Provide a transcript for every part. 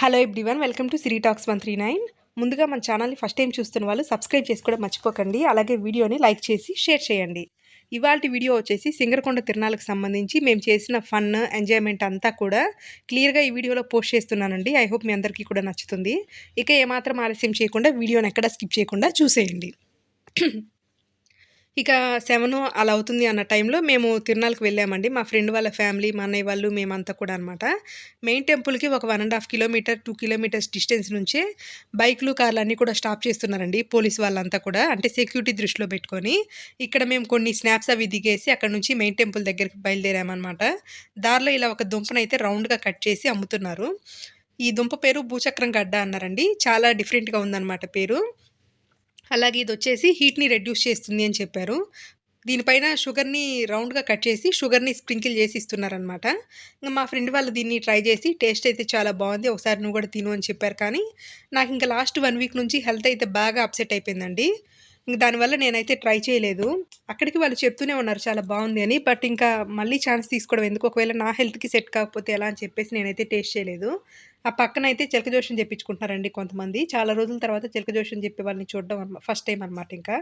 Hello everyone welcome to Siri talks one three nine. ముందుగా మన ఛానల్ని ఫస్ట్ టైం చూస్తున్న వాళ్ళు సబ్స్క్రైబ్ చేసుకోవడం మర్చిపోకండి. అలాగే వీడియోని లైక్ చేసి షేర్ చేయండి. ఇవాళ వీడియో వచ్చేసి సింగరకొండ తిరణాలకు సంబంధించి మేము చేసిన ఫన్ ఎంజాయ్మెంట్ అంతా కూడా క్లియర్గా ఈ వీడియోలో పోస్ట్ చేస్తున్నానండి. ఐ హోప్ మీ అందరికీ కూడా నచ్చుతుంది. ఇక ఏమాత్రం ఆలస్యం చేయకుండా వీడియోని ఎక్కడ స్కిప్ చేయకుండా చూసేయండి. ఇక సెవెన్ అలా అవుతుంది అన్న టైంలో మేము తిరునాళ్ళకి వెళ్ళామండి. మా ఫ్రెండ్ వాళ్ళ ఫ్యామిలీ మా అన్నయ్య వాళ్ళు మేమంతా కూడా అనమాట మెయిన్ టెంపుల్కి ఒక one and half kilometer two kilometers distance నుంచే బైక్లు కార్లు అన్నీ కూడా స్టాప్ చేస్తున్నారండి పోలీస్ వాళ్ళంతా కూడా అంటే సెక్యూరిటీ దృష్టిలో పెట్టుకొని. ఇక్కడ మేము కొన్ని స్నాప్స్ అవి దిగేసి అక్కడ నుంచి మెయిన్ టెంపుల్ దగ్గరికి బయలుదేరామన్నమాట. దారిలో ఇలా ఒక దుంపనైతే రౌండ్గా కట్ చేసి అమ్ముతున్నారు. ఈ దుంప పేరు భూచక్రం గడ్డ అన్నారండి. చాలా డిఫరెంట్గా ఉందన్నమాట పేరు. అలాగే ఇది వచ్చేసి హీట్ని రెడ్యూస్ చేస్తుంది అని చెప్పారు. దీనిపైన షుగర్ని రౌండ్గా కట్ చేసి షుగర్ని స్ప్రింకిల్ చేసి ఇస్తున్నారనమాట ఇంకా మా ఫ్రెండ్ వాళ్ళు దీన్ని ట్రై చేసి టేస్ట్ అయితే చాలా బాగుంది ఒకసారి నువ్వు కూడా తిను అని చెప్పారు. కానీ నాకు ఇంకా లాస్ట్ వన్ వీక్ నుంచి హెల్త్ అయితే బాగా అప్సెట్ అయిపోయిందండి. ఇంక దానివల్ల నేనైతే ట్రై చేయలేదు. అక్కడికి వాళ్ళు చెప్తూనే ఉన్నారు చాలా బాగుంది అని. బట్ ఇంకా మళ్ళీ ఛాన్స్ తీసుకోవడం ఎందుకు? ఒకవేళ నా హెల్త్కి సెట్ కాకపోతే ఎలా అని చెప్పేసి నేనైతే టేస్ట్ చేయలేదు. ఆ పక్కన అయితే చిలక జోషం చెప్పించుకుంటున్నారండి కొంతమంది. చాలా రోజుల తర్వాత చిలక జోషం చెప్పే వాళ్ళని చూడడం ఫస్ట్ టైం అనమాట ఇంకా.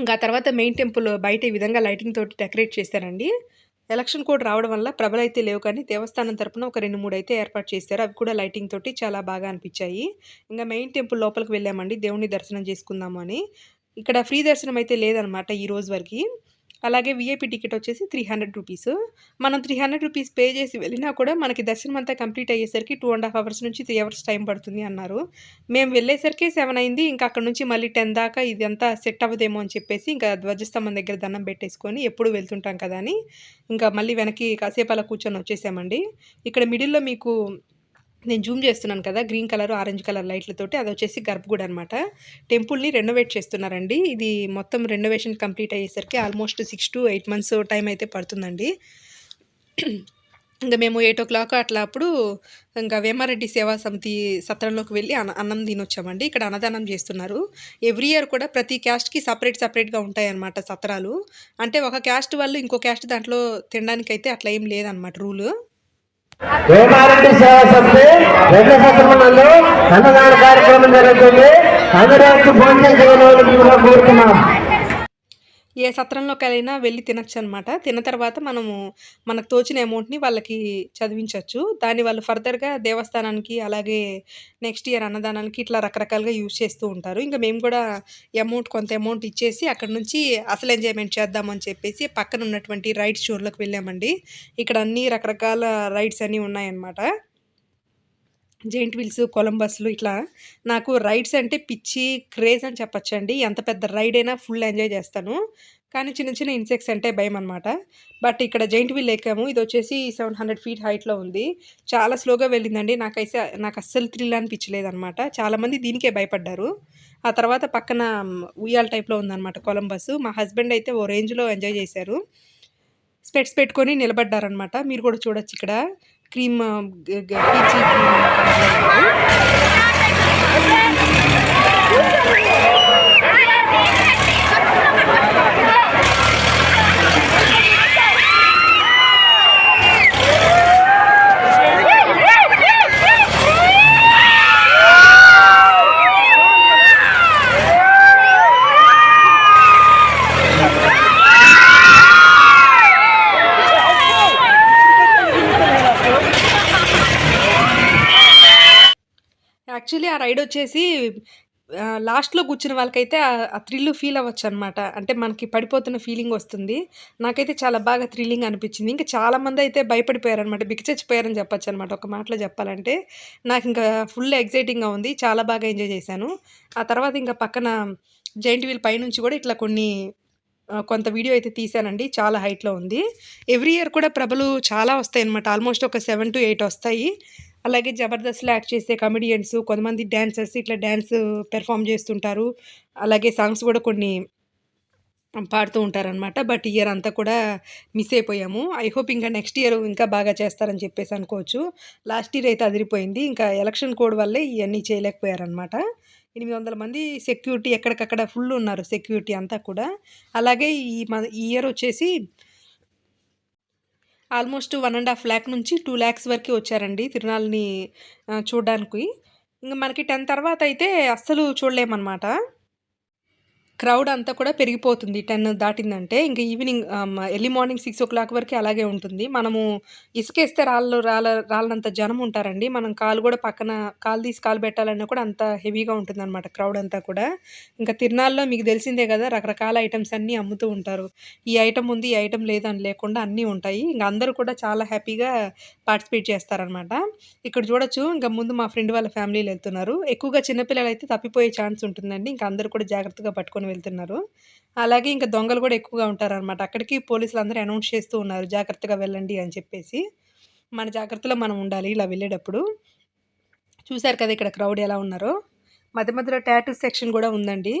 ఇంకా తర్వాత మెయిన్ టెంపుల్ బయట ఈ విధంగా లైటింగ్ తోటి డెకరేట్ చేశారండి. ఎలక్షన్ కోడ్ రావడం వల్ల ప్రభలు అయితే లేవు కానీ దేవస్థానం తరపున ఒక రెండు మూడు అయితే ఏర్పాటు చేశారు. అవి కూడా లైటింగ్ తోటి చాలా బాగా అనిపించాయి. ఇంకా మెయిన్ టెంపుల్ లోపలికి వెళ్ళామండి. దేవుని దర్శనం చేసుకుందాము అని. ఇక్కడ ఫ్రీ దర్శనం అయితే లేదనమాట ఈ రోజు వరకు. అలాగే విఐపి టికెట్ వచ్చేసి త్రీ హండ్రెడ్ రూపీస్ మనం త్రీ హండ్రెడ్ రూపీస్ పే చేసి వెళ్ళినా కూడా మనకి దర్శనం అంతా కంప్లీట్ అయ్యేసరికి టూ అండ్ హాఫ్ అవర్స్ నుంచి త్రీ అవర్స్ టైం పడుతుంది అన్నారు. మేము వెళ్ళేసరికి సెవెన్ అయింది. ఇంకా అక్కడ నుంచి మళ్ళీ టెన్ దాకా ఇదంతా సెట్ అవ్వదేమో అని చెప్పేసి ఇంకా ధ్వజస్తంభం దగ్గర దండం పెట్టేసుకొని ఎప్పుడు వెళ్తుంటాం కదా అని ఇంకా మళ్ళీ వెనక్కి కాసేపు అలా కూర్చొని వచ్చేసామండి. ఇక్కడ మిడిల్లో మీకు నేను జూమ్ చేస్తున్నాను కదా గ్రీన్ కలర్ ఆరెంజ్ కలర్ లైట్లతోటి అది వచ్చేసి గర్భగుడ్ అనమాట టెంపుల్ని రెనోవేట్ చేస్తున్నారండి. ఇది మొత్తం రెనోవేషన్ కంప్లీట్ అయ్యేసరికి almost six to eight months time అయితే పడుతుందండి. ఇంకా మేము ఎయిట్ ఓ క్లాక్ అట్లా అప్పుడు ఇంకా వేమారెడ్డి సేవా సమితి సత్రంలోకి వెళ్ళి అన్నం తినొచ్చామండి. ఇక్కడ అన్నదానం చేస్తున్నారు. ఎవ్రీ ఇయర్ కూడా ప్రతి క్యాస్ట్కి సపరేట్ సపరేట్గా ఉంటాయన్నమాట సత్రాలు. అంటే ఒక క్యాస్ట్ వాళ్ళు ఇంకో క్యాస్ట్ దాంట్లో తినడానికి అయితే అట్లా ఏం లేదనమాట రూలు. వేమారెడ్డి సేవా సమితి రెండు సత్రములలో అన్నదాన కార్యక్రమం జరుగుతుంది. అందరూ భోజనం చేయడం కూడా కోరుతున్నాం. ఏ సత్రంలోకైనా వెళ్ళి తినచ్చు అనమాట తిన్న తర్వాత మనము మనకు తోచిన అమౌంట్ని వాళ్ళకి చదివించవచ్చు దాన్ని వాళ్ళు ఫర్దర్గా దేవస్థానానికి అలాగే నెక్స్ట్ ఇయర్ అన్నదానానికి ఇట్లా రకరకాలుగా యూజ్ చేస్తూ ఉంటారు. ఇంకా మేము కూడా అమౌంట్ కొంత అమౌంట్ ఇచ్చేసి అక్కడ నుంచి అసలు ఎంజాయ్మెంట్ చేద్దామని చెప్పేసి పక్కన ఉన్నటువంటి రైడ్స్ షోర్లోకి వెళ్ళామండి. ఇక్కడ అన్ని రకరకాల రైడ్స్ అన్నీ ఉన్నాయన్నమాట జెయింట్ వీల్స్ కొలంబస్లు ఇట్లా నాకు రైడ్స్ అంటే పిచ్చి క్రేజ్ అని చెప్పొచ్చండి. ఎంత పెద్ద రైడ్ అయినా ఫుల్ ఎంజాయ్ చేస్తాను. కానీ చిన్న చిన్న ఇన్సెక్ట్స్ అంటే భయం అనమాట బట్ ఇక్కడ జైంట్ వీల్ ఎక్కాము. ఇది వచ్చేసి సెవెన్ హండ్రెడ్ ఫీట్ హైట్లో ఉంది. చాలా స్లోగా వెళ్ళిందండి. నాకైతే నాకు అస్సలు థ్రిల్ అనిపించలేదు అనమాట చాలామంది దీనికే భయపడ్డారు. ఆ తర్వాత పక్కన ఉయ్యాల టైప్లో ఉందన్నమాట కొలంబస్. మా హస్బెండ్ అయితే ఓ రేంజ్లో ఎంజాయ్ చేశారు. స్పెట్స్ పెట్టుకొని నిలబడ్డారనమాట మీరు కూడా చూడొచ్చు ఇక్కడ. క్రీమ్ పీచీ క్రీమ్ యాక్చువల్లీ ఆ రైడ్ వచ్చేసి లాస్ట్లో కూర్చున్న వాళ్ళకైతే ఆ థ్రిల్ ఫీల్ అవ్వచ్చు అనమాట అంటే మనకి పడిపోతున్న ఫీలింగ్ వస్తుంది. నాకైతే చాలా బాగా థ్రిల్లింగ్ అనిపించింది. ఇంకా చాలామంది అయితే భయపడిపోయారనమాట బిక్చచ్చిపోయారని చెప్పచ్చు అనమాట ఒక మాటలో చెప్పాలంటే నాకు ఇంకా ఫుల్ ఎగ్జైటింగ్గా ఉంది. చాలా బాగా ఎంజాయ్ చేశాను. ఆ తర్వాత ఇంకా పక్కన జైంట్ వీల్ పైనుంచి కూడా ఇట్లా కొన్ని కొంత వీడియో అయితే తీశానండి. చాలా హైట్లో ఉంది. ఎవ్రీ ఇయర్ కూడా ప్రభలు చాలా వస్తాయి అనమాట ఆల్మోస్ట్ ఒక సెవెన్ టు ఎయిట్ వస్తాయి. అలాగే జబర్దస్త్లో యాక్ట్ చేసే కమెడియన్స్ కొంతమంది డ్యాన్సర్స్ ఇట్లా డ్యాన్స్ పెర్ఫామ్ చేస్తుంటారు. అలాగే సాంగ్స్ కూడా కొన్ని పాడుతూ ఉంటారనమాట బట్ ఇయర్ అంతా కూడా మిస్ అయిపోయాము. ఐ హోప్ ఇంకా నెక్స్ట్ ఇయర్ ఇంకా బాగా చేస్తారని చెప్పేసి అనుకోవచ్చు. లాస్ట్ ఇయర్ అయితే అదిరిపోయింది. ఇంకా ఎలక్షన్ కోడ్ వల్లే ఇవన్నీ చేయలేకపోయారనమాట ఎనిమిది వందల మంది సెక్యూరిటీ ఎక్కడికక్కడ ఫుల్ ఉన్నారు సెక్యూరిటీ అంతా కూడా. అలాగే ఈ ఈ ఇయర్ వచ్చేసి almost one and half lakh నుంచి టూ ల్యాక్స్ వరకు వచ్చారండి తిరునాళ్ళని చూడడానికి. ఇంకా మనకి టెన్ తర్వాత అయితే అస్సలు చూడలేమన్నమాట. క్రౌడ్ అంతా కూడా పెరిగిపోతుంది. టెన్ దాటిందంటే ఇంకా evening early morning six o'clock వరకు అలాగే ఉంటుంది. మనము ఇసుకేస్తే రాళ్ళు రాళ్ళ రాళ్ళంత జనం ఉంటారండి. మనం కాలు కూడా పక్కన కాలు తీసి కాలు పెట్టాలన్నా కూడా అంత హెవీగా ఉంటుందన్నమాట క్రౌడ్ అంతా కూడా. ఇంకా తిరునాళ్ళలో మీకు తెలిసిందే కదా రకరకాల ఐటమ్స్ అన్నీ అమ్ముతూ ఉంటారు. ఈ ఐటమ్ ఉంది ఈ ఐటమ్ లేదు అని లేకుండా అన్నీ ఉంటాయి. ఇంకా అందరూ కూడా చాలా హ్యాపీగా పార్టిసిపేట్ చేస్తారనమాట ఇక్కడ చూడొచ్చు ఇంకా ముందు మా ఫ్రెండ్ వాళ్ళ ఫ్యామిలీలు వెళ్తున్నారు. ఎక్కువగా చిన్నపిల్లలు అయితే తప్పిపోయే ఛాన్స్ ఉంటుందండి. ఇంకా అందరూ కూడా జాగ్రత్తగా పట్టుకొని వెళ్తున్నారు. అలాగే ఇంకా దొంగలు కూడా ఎక్కువగా ఉంటారనమాట అక్కడికి పోలీసులు అందరూ అనౌన్స్ చేస్తూ ఉన్నారు. జాగ్రత్తగా వెళ్ళండి అని చెప్పేసి. మన జాగ్రత్తలో మనం ఉండాలి ఇలా వెళ్ళేటప్పుడు. చూశారు కదా ఇక్కడ క్రౌడ్ ఎలా ఉన్నారో. మధ్య మధ్యలో టాటూ సెక్షన్ కూడా ఉందండి.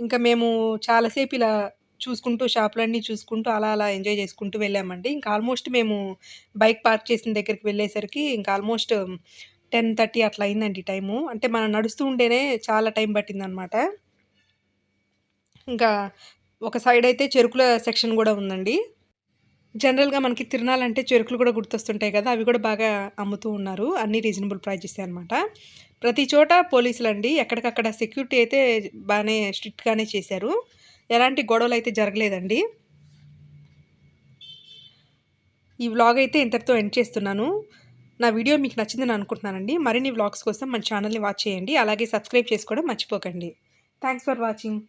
ఇంకా మేము చాలాసేపు ఇలా చూసుకుంటూ షాపులన్నీ చూసుకుంటూ అలా అలా ఎంజాయ్ చేసుకుంటూ వెళ్ళామండి. ఇంకా ఆల్మోస్ట్ మేము బైక్ పార్క్ చేసిన దగ్గరికి వెళ్ళేసరికి ఇంకా ఆల్మోస్ట్ టెన్ థర్టీ అట్లా అయిందండి టైము. అంటే మనం నడుస్తూ ఉంటేనే చాలా టైం పట్టిందనమాట ఇంకా ఒక సైడ్ అయితే చెరుకుల సెక్షన్ కూడా ఉందండి. జనరల్గా మనకి తిరణాలంటే చెరుకులు కూడా గుర్తొస్తుంటాయి కదా అవి కూడా బాగా అమ్ముతూ ఉన్నారు. అన్ని రీజనబుల్ ప్రైజెస్ అనమాట ప్రతి చోట పోలీసులు అండి ఎక్కడికక్కడ సెక్యూరిటీ అయితే బాగానే స్ట్రిక్ట్గానే చేశారు. ఎలాంటి గొడవలు అయితే జరగలేదండి. ఈ వ్లాగ్ అయితే ఇంతటితో ఎండ్ చేస్తున్నాను. నా వీడియో మీకు నచ్చిందని అనుకుంటున్నానండి. మరిన్ని వ్లాగ్స్ కోసం మన ఛానల్ని వాచ్ చేయండి. అలాగే సబ్స్క్రైబ్ చేసుకోవడం మర్చిపోకండి. Thanks for watching